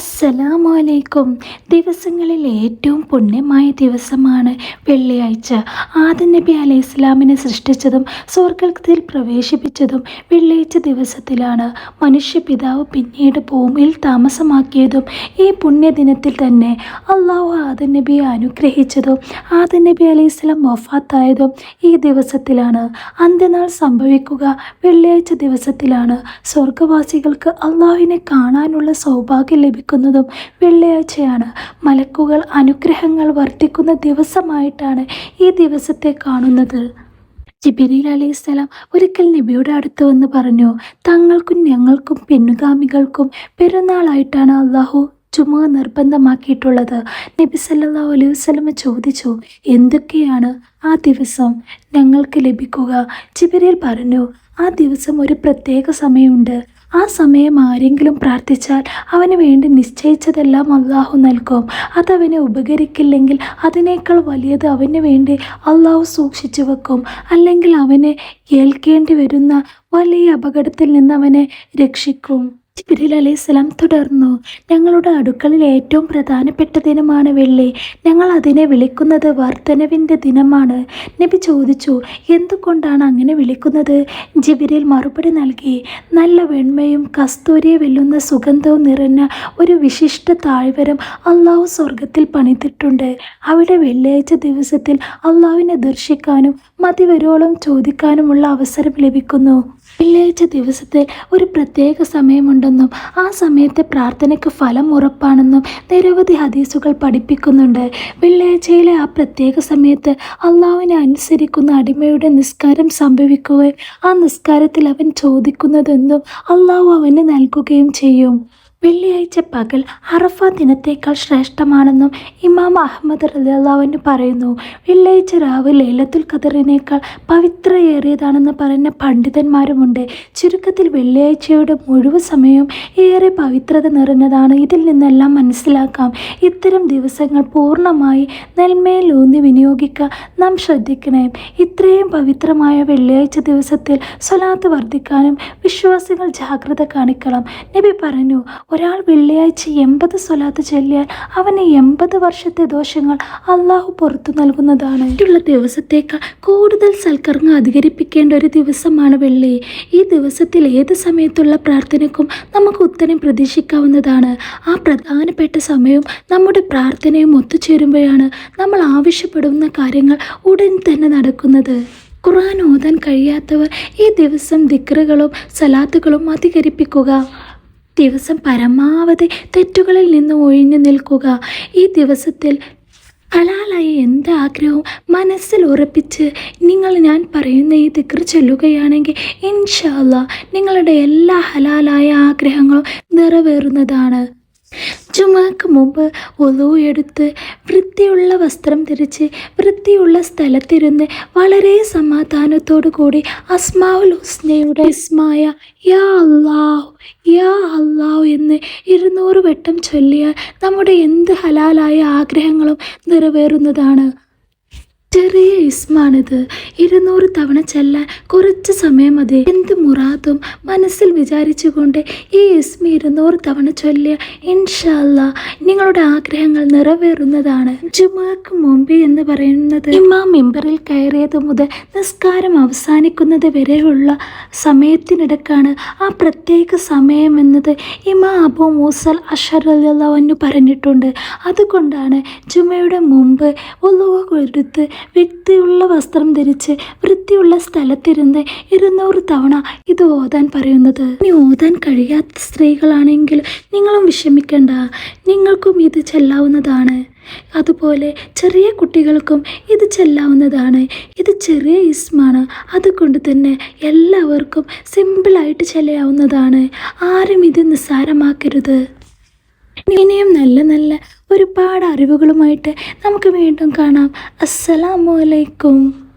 അസ്സലാമലൈക്കും. ദിവസങ്ങളിൽ ഏറ്റവും പുണ്യമായ ദിവസമാണ് വെള്ളിയാഴ്ച. ആദം നബി അലൈഹി ഇസ്ലാമിനെ സൃഷ്ടിച്ചതും സ്വർഗത്തിൽ പ്രവേശിപ്പിച്ചതും വെള്ളിയാഴ്ച ദിവസത്തിലാണ്. മനുഷ്യപിതാവ് പിന്നീട് ഭൂമിയിൽ താമസമാക്കിയതും ഈ പുണ്യദിനത്തിൽ തന്നെ അള്ളാഹു ആദം നബിയെ അനുഗ്രഹിച്ചതും ആദം നബി അലൈഹി ഇസ്ലാം വഫാത്തായതും ഈ ദിവസത്തിലാണ്. അന്ത്യനാൾ സംഭവിക്കുക വെള്ളിയാഴ്ച ദിവസത്തിലാണ്. സ്വർഗവാസികൾക്ക് അള്ളാഹുവിനെ കാണാനുള്ള സൗഭാഗ്യം ലഭിക്കുന്നതും വെള്ളിയാഴ്ചയാണ്. മലക്കുകൾ അനുഗ്രഹങ്ങൾ വർദ്ധിക്കുന്ന ദിവസമായിട്ടാണ് ഈ ദിവസത്തെ കാണുന്നത്. ജിബിരിൽ അലൈഹിസ്സലാം ഒരിക്കൽ നബിയുടെ അടുത്ത് വന്ന് പറഞ്ഞു തങ്ങൾക്കും ഞങ്ങൾക്കും പെണ്ണുകാമികൾക്കും പെരുന്നാളായിട്ടാണ് അള്ളാഹു ചുമ നിർബന്ധമാക്കിയിട്ടുള്ളത്. നബി സല്ലാ അലൈഹി വസല്ലമ ചോദിച്ചു എന്തൊക്കെയാണ് ആ ദിവസം ഞങ്ങൾക്ക് ലഭിക്കുക? ജിബിരിൽ പറഞ്ഞു ആ ദിവസം ഒരു പ്രത്യേക സമയമുണ്ട്. ആ സമയം ആരെങ്കിലും പ്രാർത്ഥിച്ചാൽ അവന് വേണ്ടി നിശ്ചയിച്ചതെല്ലാം അള്ളാഹു നൽകും. അതവനെ ഉപകരിക്കില്ലെങ്കിൽ അതിനേക്കാൾ വലിയത് അവന് വേണ്ടി അള്ളാഹു സൂക്ഷിച്ചു വെക്കും. അല്ലെങ്കിൽ അവനെ ഏൽക്കേണ്ടി വരുന്ന വലിയ അപകടത്തിൽ നിന്ന് അവനെ രക്ഷിക്കും. ജിബ്രീൽ അലൈഹിസ്സലാം തുടർന്നു. ഞങ്ങളുടെ അടുക്കളയിൽ ഏറ്റവും പ്രധാനപ്പെട്ട ദിനമാണ് വെള്ളി. ഞങ്ങൾ അതിനെ വിളിക്കുന്നത് വർധനവിന്റെ ദിനമാണ്. നബി ചോദിച്ചു എന്തുകൊണ്ടാണ് അങ്ങനെ വിളിക്കുന്നത്? ജിബിരിൽ മറുപടി നൽകി നല്ല വെണ്മയും കസ്തൂരിയെ വെല്ലുന്ന സുഗന്ധവും നിറഞ്ഞ ഒരു വിശിഷ്ട താഴ്വരം അള്ളാഹു സ്വർഗത്തിൽ പണിതിട്ടുണ്ട്. അവിടെ വെള്ളിയാഴ്ച ദിവസത്തിൽ അള്ളാഹുവിനെ ദർശിക്കാനും മതിവരോളം ചോദിക്കാനുമുള്ള അവസരം ലഭിക്കുന്നു. വെള്ളിയാഴ്ച ദിവസത്തിൽ ഒരു പ്രത്യേക സമയമുണ്ടെന്നും ആ സമയത്തെ പ്രാർത്ഥനയ്ക്ക് ഫലം ഉറപ്പാണെന്നും നിരവധി ഹദീസുകൾ പഠിപ്പിക്കുന്നുണ്ട്. വെള്ളിയാഴ്ചയിലെ ആ പ്രത്യേക സമയത്ത് അള്ളാവിനെ അനുസരിക്കുന്ന അടിമയുടെ നിസ്കാരം സംഭവിക്കുകയും ആ നിസ്കാരത്തിൽ അവൻ ചോദിക്കുന്നതെന്നും അള്ളാഹു അവന് നൽകുകയും ചെയ്യും. വെള്ളിയാഴ്ച പകൽ അറഫ ദിനത്തേക്കാൾ ശ്രേഷ്ഠമാണെന്നും ഇമാം അഹമ്മദ് റലാവിന് പറയുന്നു. വെള്ളിയാഴ്ച രാവ് ലൈലത്തുൽ ഖദറിനേക്കാൾ പവിത്രയേറിയതാണെന്ന് പറയുന്ന പണ്ഡിതന്മാരുമുണ്ട്. ചുരുക്കത്തിൽ വെള്ളിയാഴ്ചയുടെ മുഴുവൻ സമയവും ഏറെ പവിത്രത നിറഞ്ഞതാണ് ഇതിൽ നിന്നെല്ലാം മനസ്സിലാക്കാം. ഇത്തരം ദിവസങ്ങൾ പൂർണമായി നെൽമേലൂന്നി വിനിയോഗിക്കാൻ നാം ശ്രദ്ധിക്കണേ. ഇത്രയും പവിത്രമായ വെള്ളിയാഴ്ച ദിവസത്തിൽ സ്വലാത്ത് വർദ്ധിക്കാനും വിശ്വാസികൾ ജാഗ്രത കാണിക്കണം. നബി പറഞ്ഞു ഒരാൾ വെള്ളിയാഴ്ച എൺപത് സ്വലാത്ത് ചൊല്ലിയാൽ അവന് എൺപത് വർഷത്തെ ദോഷങ്ങൾ അള്ളാഹു പുറത്തു നൽകുന്നതാണ്. മറ്റുള്ള ദിവസത്തേക്കാൾ കൂടുതൽ സൽക്കർമ്മം അധികരിപ്പിക്കേണ്ട ഒരു ദിവസമാണ് വെള്ളി. ഈ ദിവസത്തിൽ ഏത് സമയത്തുള്ള പ്രാർത്ഥനയ്ക്കും നമുക്ക് ഉത്തരം പ്രതീക്ഷിക്കാവുന്നതാണ്. ആ പ്രധാനപ്പെട്ട സമയവും നമ്മുടെ പ്രാർത്ഥനയും ഒത്തുചേരുമ്പോഴാണ് നമ്മൾ ആവശ്യപ്പെടുന്ന കാര്യങ്ങൾ ഉടൻ തന്നെ നടക്കുന്നത്. ഖുർആൻ ഓതാൻ കഴിയാത്തവർ ഈ ദിവസം ദിക്റുകളും സലാത്തുകളും അധികരിപ്പിക്കുക. ദിവസം പരമാവധി തെറ്റുകളിൽ നിന്ന് ഒഴിഞ്ഞു നിൽക്കുക. ഈ ദിവസത്തിൽ ഹലാലായ എന്ത് ആഗ്രഹവും മനസ്സിൽ ഉറപ്പിച്ച് നിങ്ങൾ ഞാൻ പറയുന്ന ഈ ദിക്ർ ചൊല്ലുകയാണെങ്കിൽ ഇൻഷാല്ല നിങ്ങളുടെ എല്ലാ ഹലാലായ ആഗ്രഹങ്ങളും നിറവേറുന്നതാണ്. ജുമാക്ക് മുമ്പ് ഒലു എടുത്ത് വൃത്തിയുള്ള വസ്ത്രം ധരിച്ച് വൃത്തിയുള്ള സ്ഥലത്തിരുന്ന് വളരെ സമാധാനത്തോടു കൂടി അസ്മാവുൽ ഹുസ്നയുടെ ഇസ്മായ യാ അള്ളാഹു യാ അള്ളാഹു എന്ന് ഇരുന്നൂറ് വട്ടം ചൊല്ലിയാൽ നമ്മുടെ എന്ത് ഹലാലായ ആഗ്രഹങ്ങളും നിറവേറുന്നതാണ്. ചെറിയ ഇസ്മാണിത്. ഇരുന്നൂറ് തവണ ചെല്ലാൻ കുറച്ച് സമയം മതി. എന്ത് മുറാദും മനസ്സിൽ വിചാരിച്ചുകൊണ്ട് ഈ ഇസ്മ ഇരുന്നൂറ് തവണ ചൊല്ലിയ ഇൻഷല്ല നിങ്ങളുടെ ആഗ്രഹങ്ങൾ നിറവേറുന്നതാണ്. ജുമാക്ക് മുമ്പ് എന്ന് പറയുന്നത് ഇമാ മെമ്പറിൽ കയറിയത് മുതൽ നിസ്കാരം അവസാനിക്കുന്നത് വരെയുള്ള സമയത്തിനിടക്കാണ് ആ പ്രത്യേക സമയം എന്നത് ഇമാ അബു മൂസൽ അഷറല്ലു പറഞ്ഞിട്ടുണ്ട്. അതുകൊണ്ടാണ് ജുമയുടെ മുമ്പ് ഒലുവ കൊടുത്ത് വൃത്തിയുള്ള വസ്ത്രം ധരിച്ച് വൃത്തിയുള്ള സ്ഥലത്തിരുന്ന് ഇരുന്നൂറ് തവണ ഇത് ഓതാൻ പറയുന്നത്. ഇനി ഓതാൻ കഴിയാത്ത സ്ത്രീകളാണെങ്കിൽ നിങ്ങളും വിഷമിക്കേണ്ട. നിങ്ങൾക്കും ഇത് ചെല്ലാവുന്നതാണ്. അതുപോലെ ചെറിയ കുട്ടികൾക്കും ഇത് ചെല്ലാവുന്നതാണ്. ഇത് ചെറിയ ഇസ്മാണ്. അതുകൊണ്ട് തന്നെ എല്ലാവർക്കും സിമ്പിളായിട്ട് ചെല്ലാവുന്നതാണ് ആരും ഇത് നിസ്സാരമാക്കരുത്. ഇനിയും നല്ല നല്ല ഒരുപാട് അറിവുകളുമായിട്ട് നമുക്ക് വീണ്ടും കാണാം. അസ്സലാമു അലൈക്കും.